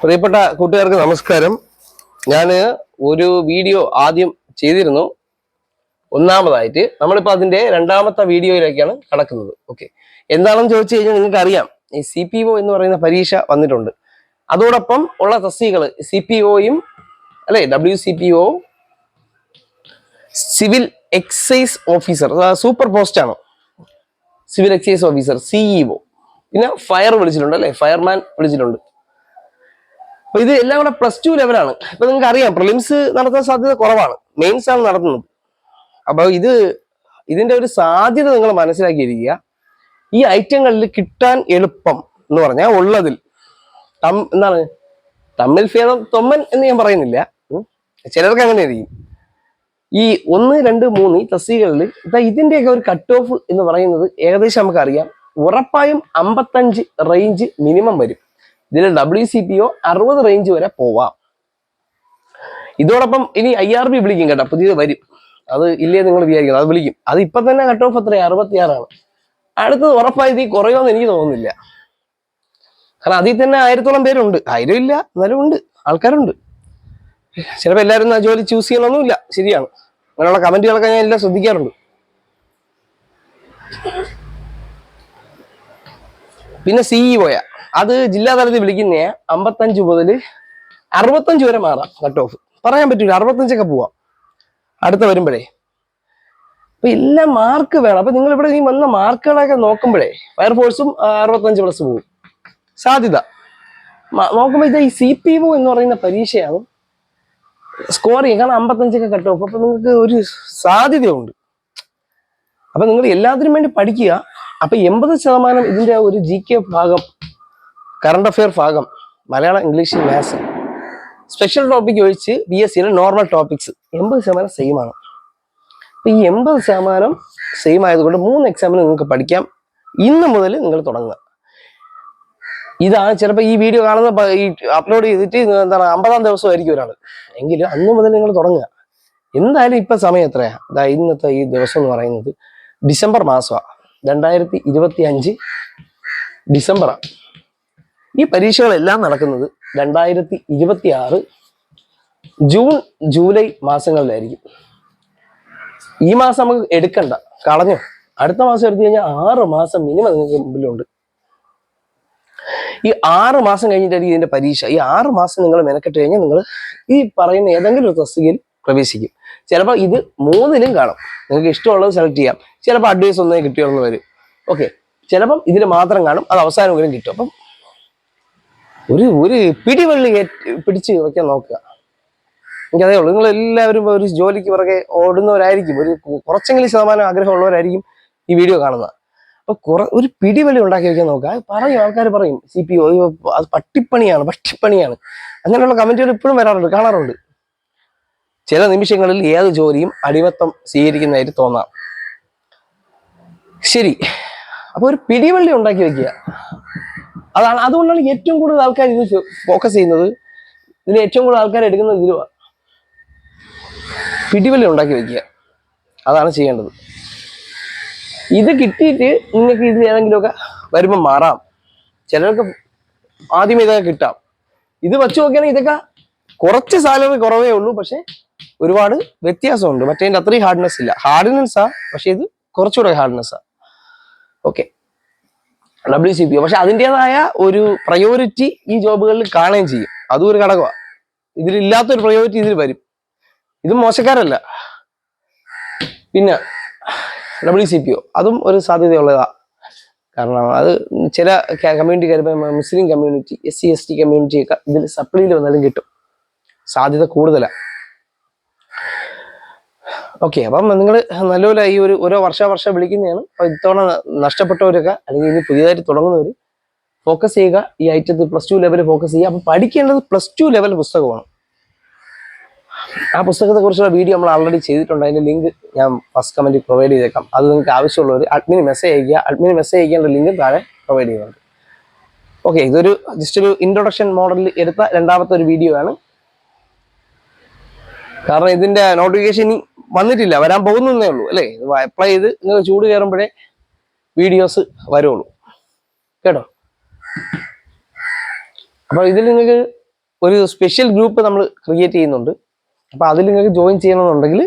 പ്രിയപ്പെട്ട കൂട്ടുകാർക്ക് നമസ്കാരം. ഞാൻ ഒരു വീഡിയോ ആദ്യം ചെയ്തിരുന്നു. ഒന്നാമതായിട്ട് നമ്മളിപ്പോൾ അതിന്റെ രണ്ടാമത്തെ വീഡിയോയിലേക്കാണ് കടക്കുന്നത്. ഓക്കെ എന്താണെന്ന് ചോദിച്ചു കഴിഞ്ഞാൽ നിങ്ങൾക്ക് അറിയാം ഈ സി പി ഒ എന്ന് പറയുന്ന പരീക്ഷ വന്നിട്ടുണ്ട്. അതോടൊപ്പം ഉള്ള തസ്തികൾ സി പി ഒയും അല്ലെ W C P O civil excise officer super post ആണ്? സിവിൽ എക്സൈസ് ഓഫീസർ സിഇഒ പിന്നെ ഫയർ വിളിച്ചിട്ടുണ്ട് അല്ലെ? ഫയർമാൻ വിളിച്ചിട്ടുണ്ട്. അപ്പൊ ഇത് എല്ലാം കൂടെ പ്ലസ് ടു ലെവലാണ് ഇപ്പൊ നിങ്ങൾക്ക് അറിയാം പ്രിലിംസ് നടത്താൻ സാധ്യത കുറവാണ്. മെയിൻസ് ആണ് നടത്തുന്നത്. അപ്പൊ ഇത് ഇതിന്റെ ഒരു സാധ്യത നിങ്ങൾ മനസ്സിലാക്കിയിരിക്കുക. ഈ ഐറ്റങ്ങളിൽ കിട്ടാൻ എളുപ്പം എന്ന് പറഞ്ഞാൽ ഉള്ളതിൽ തം എന്താണ്? തമ്മിൽ ഭേദം തൊമ്മൻ എന്ന് ഞാൻ പറയുന്നില്ല. ചിലർക്ക് അങ്ങനെ ആയിരിക്കും. ഈ ഒന്ന് രണ്ട് മൂന്ന് ഈ തസ്തികകളിൽ ഇതാ ഇതിന്റെയൊക്കെ ഒരു കട്ട് ഓഫ് എന്ന് പറയുന്നത് ഏകദേശം നമുക്കറിയാം. ഉറപ്പായും അമ്പത്തഞ്ച് റേഞ്ച് മിനിമം വരും. ഇതിൽ ഡബ്ല്യു സി പി ഒ അറുപത് റേഞ്ച് വരെ പോവാം. ഇതോടൊപ്പം ഇനി ഐ ആർ ബി വിളിക്കും കേട്ടോ പുതിയത് വരും. അത് ഇല്ലേ നിങ്ങൾ വിചാരിക്കണം അത് വിളിക്കും. അത് ഇപ്പൊ തന്നെ കട്ട് ഓഫ് എത്രയാണ് അറുപത്തിയാറാണ്. അടുത്തത് ഉറപ്പായി ഇത് കുറയുമെന്ന് എനിക്ക് തോന്നുന്നില്ല. കാരണം അതിൽ തന്നെ ആയിരത്തോളം പേരുണ്ട്. ആയിരം ഇല്ല എന്നാലും ഉണ്ട്. ആൾക്കാരുണ്ട്. ചിലപ്പോൾ എല്ലാവരും ആ ജോലി ചൂസ് ചെയ്യണമെന്നില്ല ശരിയാണ്. അങ്ങനെയുള്ള കമന്റുകളൊക്കെ ഞാൻ എല്ലാം ശ്രദ്ധിക്കാറുണ്ട്. പിന്നെ സിഇഒയ അത് ജില്ലാ തലത്തിൽ വിളിക്കുന്ന അമ്പത്തഞ്ച് മുതൽ അറുപത്തഞ്ച് വരെ മാറാം കട്ട് ഓഫ് പറയാൻ പറ്റൂല അറുപത്തഞ്ചൊക്കെ പോവാം. അടുത്ത വരുമ്പോഴേ. അപ്പൊ എല്ലാം മാർക്ക് വേണം. അപ്പൊ നിങ്ങൾ ഇവിടെ ഈ വന്ന മാർക്കുകളൊക്കെ നോക്കുമ്പോഴേ ഫയർഫോഴ്സും അറുപത്തഞ്ച് പ്ലസ് പോകും സാധ്യത. നോക്കുമ്പോ ഇത് ഈ സി പി ഒ എന്ന് പറയുന്ന പരീക്ഷയാണ് സ്കോർ ചെയ്യുക. കാരണം അമ്പത്തഞ്ചൊക്കെ കട്ട് ഓഫ് അപ്പൊ നിങ്ങൾക്ക് ഒരു സാധ്യതയുണ്ട്. അപ്പൊ നിങ്ങൾ എല്ലാത്തിനും വേണ്ടി പഠിക്കുക. അപ്പൊ എൺപത് ശതമാനം ഇതിന്റെ ഒരു ജി കെ ഭാഗം കറണ്ട് അഫെയർ ഭാഗം Malayalam English maths special topic ഒഴിച്ച് ബി എസ് സിയിലെ നോർമൽ ടോപ്പിക്സ് എൺപത് ശതമാനം സെയിം ആണ്. അപ്പം ഈ എൺപത് ശതമാനം സെയിം ആയതുകൊണ്ട് മൂന്ന് എക്സാമിന് നിങ്ങൾക്ക് പഠിക്കാം. ഇന്ന് മുതൽ നിങ്ങൾ തുടങ്ങുക. ഇതാണ് ചിലപ്പോൾ ഈ വീഡിയോ കാണുന്ന ഈ അപ്ലോഡ് ചെയ്തിട്ട് എന്താണ് അമ്പതാം ദിവസമായിരിക്കും ഒരാൾ എങ്കിലും അന്ന് മുതൽ നിങ്ങൾ തുടങ്ങുക. എന്തായാലും ഇപ്പം സമയം എത്രയാണ് അതായത് ഇന്നത്തെ ഈ ദിവസം എന്ന് പറയുന്നത് ഡിസംബർ മാസമാണ് രണ്ടായിരത്തി ഇരുപത്തി അഞ്ച് ഡിസംബറാണ് ഈ പരീക്ഷകളെല്ലാം നടക്കുന്നത് രണ്ടായിരത്തി ഇരുപത്തി ആറ് ജൂൺ ജൂലൈ മാസങ്ങളിലായിരിക്കും. ഈ മാസം നമുക്ക് എടുക്കണ്ട. കളഞ്ഞു. അടുത്ത മാസം എടുത്തു കഴിഞ്ഞാൽ ആറ് മാസം മിനിമം നിങ്ങൾക്ക് മുമ്പിലുണ്ട്. ഈ ആറ് മാസം കഴിഞ്ഞിട്ടായിരിക്കും ഇതിന്റെ പരീക്ഷ. ഈ ആറ് മാസം നിങ്ങൾ മെനക്കെട്ട് കഴിഞ്ഞാൽ നിങ്ങൾ ഈ പറയുന്ന ഏതെങ്കിലും ഒരു തസ്തികയിൽ പ്രവേശിക്കും. ചിലപ്പോൾ ഇത് മൂന്നിലും കാണും. നിങ്ങൾക്ക് ഇഷ്ടമുള്ളത് സെലക്ട് ചെയ്യാം. ചിലപ്പോൾ അഡ്വൈസ് ഒന്നേ കിട്ടിയോന്ന് വരും. ഓക്കെ ചിലപ്പം ഇതിൽ മാത്രം കാണും. അത് അവസാനം കിട്ടും. അപ്പം ഒരു ഒരു പിടിവള്ളി പിടിച്ച് വെക്കാൻ നോക്കുക. എനിക്കതേ ഉള്ളൂ. നിങ്ങൾ എല്ലാവരും ഒരു ജോലിക്ക് പുറകെ ഓടുന്നവരായിരിക്കും. ഒരു കുറച്ചെങ്കിലും ശതമാനം ആഗ്രഹമുള്ളവരായിരിക്കും ഈ വീഡിയോ കാണുന്നത്. അപ്പൊ കുറ ഒരു പിടിവലി ഉണ്ടാക്കി വെക്കാൻ നോക്കുക. പറയും ആൾക്കാർ പറയും സി പി ഒ അത് പട്ടിപ്പണിയാണ് പട്ടിപ്പണിയാണ്. അങ്ങനെയുള്ള കമന്റുകൾ ഇപ്പോഴും വരാറുണ്ട് കാണാറുണ്ട്. ചില നിമിഷങ്ങളിൽ ഏത് ജോലിയും അടിമത്തം സ്വീകരിക്കുന്നതായിട്ട് തോന്നാം. ശരി. അപ്പൊ ഒരു പിടിവള്ളി ഉണ്ടാക്കി വെക്കുക. അതാണ് അതുകൊണ്ടാണ് ഏറ്റവും കൂടുതൽ ആൾക്കാർ ഇത് ഫോക്കസ് ചെയ്യുന്നത്. ഇതിൽ ഏറ്റവും കൂടുതൽ ആൾക്കാർ എടുക്കുന്നത് ഇതിലുമാണ് പിടിവലി ഉണ്ടാക്കി വെക്കുക. അതാണ് ചെയ്യേണ്ടത്. ഇത് കിട്ടിയിട്ട് നിങ്ങൾക്ക് ഇതിൽ ഏതെങ്കിലുമൊക്കെ വരുമ്പോൾ മാറാം. ചിലർക്ക് ആദ്യം ഇതൊക്കെ കിട്ടാം. ഇത് വച്ച് നോക്കുകയാണെങ്കിൽ ഇതൊക്കെ കുറച്ച് സാലറി കുറവേ ഉള്ളൂ. പക്ഷെ ഒരുപാട് വ്യത്യാസമുണ്ട്. മറ്റേതിന്റെ അത്രയും ഹാർഡ്നെസ് ഇല്ല. ഹാർഡ്നെസ് ആ പക്ഷെ ഇത് കുറച്ചുകൂടെ ഹാർഡ്നെസ് ആ. ഓക്കെ ഡബ്ല്യു സി പി പക്ഷെ അതിന്റെതായ ഒരു പ്രയോറിറ്റി ഈ ജോബുകളിൽ കാണുകയും ചെയ്യും. അതും ഒരു ഘടകമാണ് ഇതിലില്ലാത്തൊരു പ്രയോറിറ്റി ഇതിൽ വരും. ഇത് മോശക്കാരല്ല. പിന്നെ ഡബ്ല്യു സി പി ഒ അതും ഒരു സാധ്യതയുള്ളതാ. കാരണം അത് ചില കമ്മ്യൂണിറ്റി മുസ്ലിം community S C S T community ഒക്കെ ഇതിൽ സപ്ലൈയിൽ വന്നാലും കിട്ടും. സാധ്യത കൂടുതലാണ് ഓക്കെ അപ്പം നിങ്ങൾ നല്ലപോലെ ഈ ഒരു ഓരോ വർഷ വർഷം വിളിക്കുന്നതാണ്. അപ്പം ഇത്തവണ നഷ്ടപ്പെട്ടവരൊക്കെ അല്ലെങ്കിൽ ഇനി പുതിയതായിട്ട് തുടങ്ങുന്നവർ ഫോക്കസ് ചെയ്യുക. ഈ ഐറ്റത്തിൽ പ്ലസ് ടു ലെവലിൽ ഫോക്കസ് ചെയ്യുക. അപ്പം പഠിക്കേണ്ടത് പ്ലസ് ടു ലെവൽ പുസ്തകമാണ്. ആ പുസ്തകത്തെ കുറിച്ചുള്ള വീഡിയോ നമ്മൾ ആൾറെഡി ചെയ്തിട്ടുണ്ട്. അതിന്റെ ലിങ്ക് ഞാൻ ഫസ്റ്റ് കമന്റിൽ പ്രൊവൈഡ് ചെയ്തേക്കാം. അത് നിങ്ങൾക്ക് ആവശ്യമുള്ളവർ അഡ്മിന് മെസ്സേജ് അയക്കുക അഡ്മിന് മെസ്സേജ് അയക്കേണ്ട ലിങ്ക് താഴെ പ്രൊവൈഡ് ചെയ്യുന്നുണ്ട്. ഓക്കെ ഇതൊരു ജസ്റ്റ് ഒരു ഇൻട്രൊഡക്ഷൻ മോഡലിൽ എടുത്ത രണ്ടാമത്തെ ഒരു വീഡിയോ ആണ്. കാരണം ഇതിന്റെ നോട്ടിഫിക്കേഷൻ വന്നിട്ടില്ല വരാൻ പോകുന്നേ ഉള്ളൂ അല്ലേ? അപ്ലൈ ചെയ്ത് നിങ്ങൾ ചൂട് കയറുമ്പോഴേ വീഡിയോസ് വരുള്ളൂ കേട്ടോ? അപ്പൊ ഇതിൽ നിങ്ങൾക്ക് ഒരു സ്പെഷ്യൽ ഗ്രൂപ്പ് നമ്മൾ ക്രിയേറ്റ് ചെയ്യുന്നുണ്ട്. അപ്പോൾ അതിൽ നിങ്ങൾക്ക് ജോയിൻ ചെയ്യണമെന്നുണ്ടെങ്കിൽ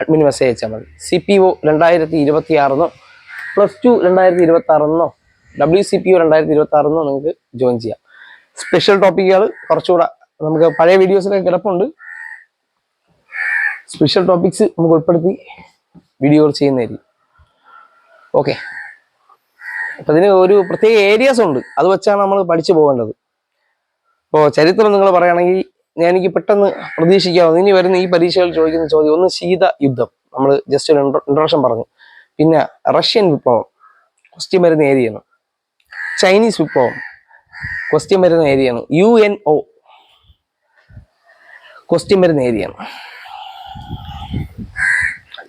അഡ്മിൻ മെസ്സേജ് അയച്ചാൽ മതി. സി പി ഒ രണ്ടായിരത്തി ഇരുപത്തി ആറെന്നോ പ്ലസ് ടു രണ്ടായിരത്തി ഇരുപത്തി ആറെന്നോ ഡബ്ല്യു സി പി ഒ രണ്ടായിരത്തി ഇരുപത്തി ആറെന്നോ നിങ്ങൾക്ക് ജോയിൻ ചെയ്യാം. സ്പെഷ്യൽ ടോപ്പിക്കുകൾ കുറച്ചുകൂടെ നമുക്ക് പഴയ വീഡിയോസിലൊക്കെ കിടപ്പുണ്ട്. സ്പെഷ്യൽ ടോപ്പിക്സ് നമുക്ക് ഉൾപ്പെടുത്തി വീഡിയോകൾ ചെയ്യുന്നതായിരിക്കും. ഓക്കെ അപ്പം ഇതിന് ഒരു പ്രത്യേക ഏരിയാസ് ഉണ്ട്. അത് വെച്ചാണ് നമ്മൾ പഠിച്ചു പോകേണ്ടത്. ഇപ്പോൾ ചരിത്രം നിങ്ങൾ പറയുകയാണെങ്കിൽ ഞാൻ എനിക്ക് പെട്ടെന്ന് പ്രതീക്ഷിക്കാവുന്ന ഇനി വരുന്ന ഈ പരീക്ഷകൾ ചോദിക്കുന്ന ചോദ്യം ഒന്ന് ശീത യുദ്ധം. നമ്മൾ ജസ്റ്റ് ഒരു ഇൻട്രൊഡക്ഷൻ പറഞ്ഞു. പിന്നെ റഷ്യൻ വിപ്ലവം ക്വസ്റ്റ്യൻ വരുന്ന ഏരിയയാണ് ചൈനീസ് വിപ്ലവം ക്വസ്റ്റ്യൻ വരുന്ന ഏരിയയാണ് യു എൻ ഒ ക്വസ്റ്റ്യൻ വരുന്ന ഏരിയയാണ്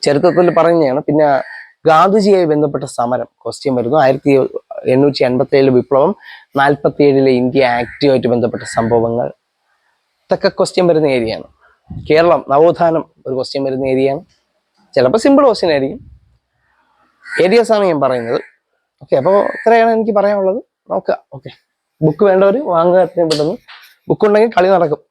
ചരിത്രത്തിൽ പറയുന്നതാണ് പിന്നെ ഗാന്ധിജിയായി ബന്ധപ്പെട്ട സമരം ക്വസ്റ്റ്യൻ വരുന്നു. ആയിരത്തി എണ്ണൂറ്റി അൻപത്തി ഏഴിലെ വിപ്ലവം നാൽപ്പത്തി ഏഴിലെ ഇന്ത്യ ആക്റ്റുമായിട്ട് ബന്ധപ്പെട്ട സംഭവങ്ങൾ. ഇതൊക്കെ ക്വസ്റ്റ്യൻ വരുന്ന ഏരിയയാണ് കേരളം നവോത്ഥാനം ഒരു ക്വസ്റ്റ്യൻ വരുന്ന ഏരിയയാണ് ചിലപ്പോൾ സിമ്പിൾ ക്വസ്റ്റ്യൻ ആയിരിക്കും. ഏരിയസ് ആണ് ഞാൻ പറയുന്നത്. ഓക്കെ അപ്പോൾ ഇത്രയാണ് എനിക്ക് പറയാനുള്ളത്. നോക്കുക ഓക്കെ ബുക്ക് വേണ്ടവർ വാങ്ങുക എത്രയും പെട്ടെന്ന്. ബുക്ക് ഉണ്ടെങ്കിൽ കളി നടക്കും.